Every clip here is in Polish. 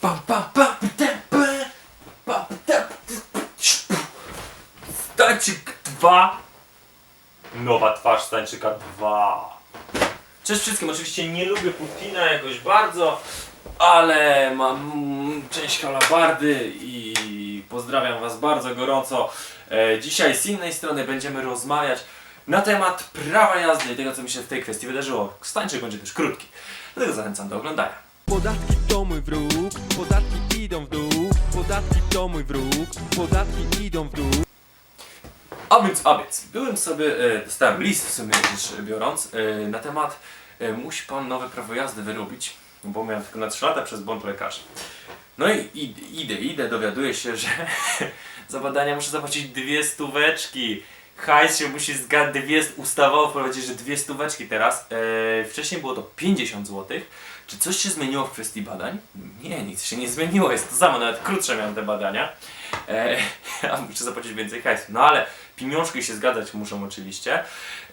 Pam, pam, pam, te, pe, pam, te, Stańczyk 2 Nowa twarz Stańczyka 2 Cześć wszystkim, oczywiście nie lubię Putina jakoś bardzo, ale mam część halabardy i pozdrawiam was bardzo gorąco. E, dzisiaj z innej strony będziemy rozmawiać na temat prawa jazdy i tego co mi się w tej kwestii wydarzyło. Stańczyk będzie też krótki, dlatego zachęcam do oglądania. Podatki to mój wróg, podatki idą w dół, podatki to mój wróg, podatki idą w dół. A więc, a więc, byłem sobie, e, dostałem list w sumie rzecz biorąc, e, na temat e, musi pan nowe prawo jazdy wyrobić, bo miałem tylko na 3 lata przez błąd lekarzy. No i id- idę, idę, dowiaduję się, że za badania muszę zapłacić dwie stóweczki. Hajs się musi zgadzać, dwie, ustawowo wprowadzić, że dwie stóweczki teraz. E, wcześniej było to 50 zł. Czy coś się zmieniło w kwestii badań? Nie, nic się nie zmieniło, jest to samo, nawet krótsze miałem te badania. E, a muszę zapłacić więcej hajsu. No ale pieniążki się zgadzać muszą oczywiście.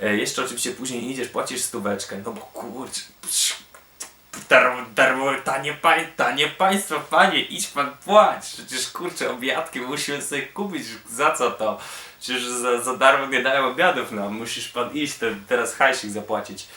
E, jeszcze oczywiście później idziesz, płacisz stóweczkę, no bo kurczę, psz, darmo, darmo, tanie, pań, tanie państwo, panie, idź pan płać. Przecież kurczę, obiadki musimy sobie kupić, za co to? Przecież za, za darmo nie dają obiadów nam, musisz pan iść, to teraz hajsik zapłacić.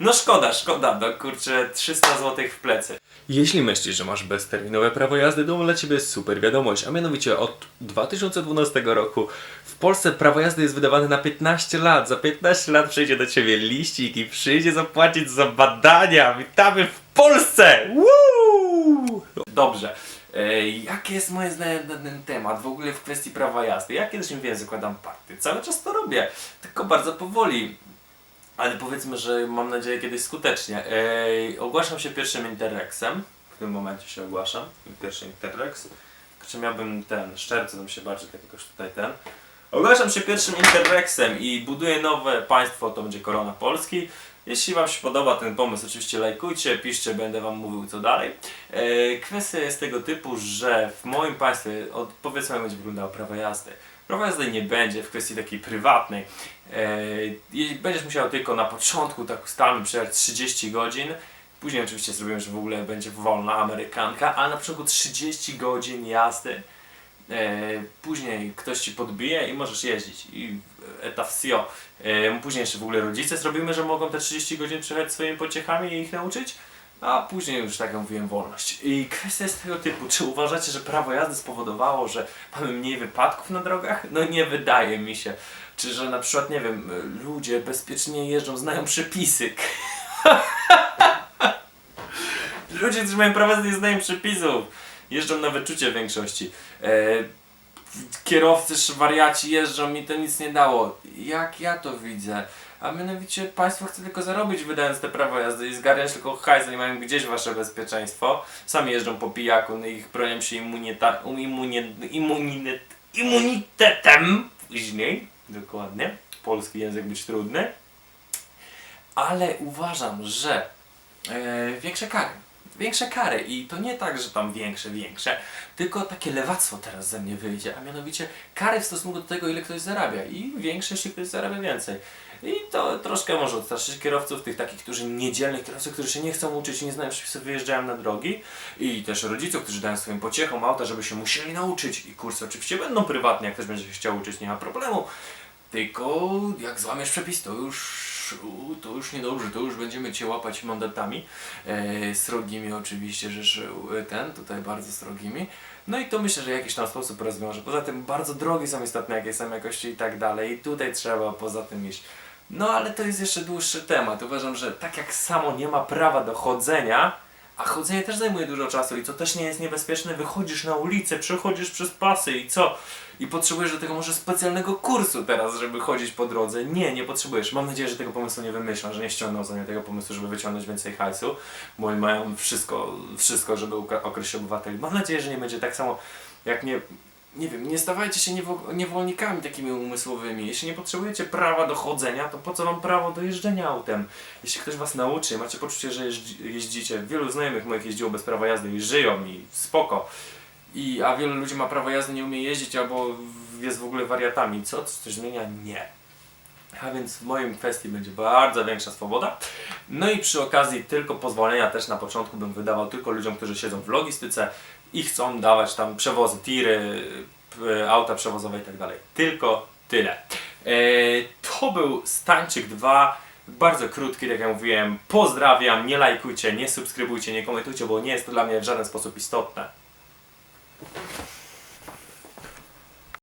No szkoda, szkoda, no kurczę, 300 zł w plecy. Jeśli myślisz, że masz bezterminowe prawo jazdy, to dla Ciebie super wiadomość, a mianowicie od 2012 roku w Polsce prawo jazdy jest wydawane na 15 lat. Za 15 lat przyjdzie do Ciebie liścik i przyjdzie zapłacić za badania. Witamy w Polsce! Woo! Dobrze. E, jakie jest moje zdanie na ten temat w ogóle w kwestii prawa jazdy? Ja kiedyś mówiłem, zakładam party. Cały czas to robię, tylko bardzo powoli. Ale powiedzmy, że mam nadzieję kiedyś skutecznie. Ogłaszam się pierwszym Interrexem. W tym momencie się ogłaszam. Pierwszy Interrex. Czy miałbym ten, szczerce bym się bardziej tak jakoś tutaj ten. Ogłaszam się pierwszym Interrexem i buduję nowe państwo, to będzie Korona Polski. Jeśli Wam się podoba ten pomysł, oczywiście lajkujcie, piszcie, będę Wam mówił co dalej. E, kwestia jest tego typu, że w moim państwie, od, powiedzmy jak będzie wyglądało prawo jazdy. Prawa jazdy nie będzie w kwestii takiej prywatnej. E, będziesz musiał tylko na początku, tak ustalmy, przejechać 30 godzin. Później oczywiście zrobimy, że w ogóle będzie wolna amerykanka, ale na początku 30 godzin jazdy. E, później ktoś ci podbije i możesz jeździć. I etap SIO. E, później jeszcze w ogóle rodzice zrobimy, że mogą te 30 godzin przejechać swoimi pociechami i ich nauczyć. A później już tak jak mówiłem, wolność. I kwestia jest tego typu, czy uważacie, że prawo jazdy spowodowało, że mamy mniej wypadków na drogach? No nie wydaje mi się. Czy że na przykład, nie wiem, ludzie bezpiecznie jeżdżą, znają przepisy. ludzie, którzy mają prawo jazdy, nie znają przepisów. Jeżdżą na wyczucie w większości. E, kierowcy, wariaci jeżdżą, mi to nic nie dało. Jak ja to widzę? A mianowicie państwo chce tylko zarobić wydając te prawo jazdy i zgarniać tylko hajs, nie mają gdzieś wasze bezpieczeństwo. Sami jeżdżą po pijaku, no ich bronią się immunieta, immunie, immunitet, immunitetem później. Dokładnie. Polski język być trudny. Ale uważam, że e, większe kary. Większe kary i to nie tak, że tam większe, większe, tylko takie lewactwo teraz ze mnie wyjdzie, a mianowicie kary w stosunku do tego, ile ktoś zarabia i większe, jeśli ktoś zarabia więcej. I to troszkę może odstraszyć kierowców, tych takich, którzy niedzielnych kierowców, którzy się nie chcą uczyć i nie znają przepisów, wyjeżdżają na drogi i też rodziców, którzy dają swoim pociechom auta, żeby się musieli nauczyć i kursy oczywiście będą prywatne, jak ktoś będzie się chciał uczyć, nie ma problemu. Tylko jak złamiesz przepis, to już, u, to już niedobrze, to już będziemy Cię łapać mandatami. E, srogimi oczywiście, że ten, tutaj bardzo srogimi. No i to myślę, że jakiś tam sposób rozwiąże. Poza tym bardzo drogie są istotne, jakie są jakości i tak dalej. I tutaj trzeba poza tym iść. No ale to jest jeszcze dłuższy temat. Uważam, że tak jak samo nie ma prawa do chodzenia, a chodzenie też zajmuje dużo czasu i co też nie jest niebezpieczne, wychodzisz na ulicę, przechodzisz przez pasy i co? I potrzebujesz do tego może specjalnego kursu teraz, żeby chodzić po drodze. Nie, nie potrzebujesz. Mam nadzieję, że tego pomysłu nie wymyślą, że nie ściągną za mnie tego pomysłu, żeby wyciągnąć więcej hajsu, bo oni mają wszystko, wszystko, żeby okraść obywateli. Mam nadzieję, że nie będzie tak samo, jak nie... Nie wiem, nie stawajcie się niewo- niewolnikami takimi umysłowymi. Jeśli nie potrzebujecie prawa do chodzenia, to po co wam prawo do jeżdżenia autem? Jeśli ktoś was nauczy, macie poczucie, że jeździ, jeździcie, wielu znajomych moich jeździło bez prawa jazdy i żyją i spoko. I, a wielu ludzi ma prawo jazdy, nie umie jeździć albo jest w ogóle wariatami. Co? Coś zmienia? Nie. A więc w moim kwestii będzie bardzo większa swoboda. No i przy okazji tylko pozwolenia też na początku bym wydawał tylko ludziom, którzy siedzą w logistyce i chcą dawać tam przewozy, tiry, auta przewozowe i tak dalej. Tylko tyle. E, to był Stańczyk 2. Bardzo krótki, tak jak mówiłem. Pozdrawiam, nie lajkujcie, nie subskrybujcie, nie komentujcie, bo nie jest to dla mnie w żaden sposób istotne.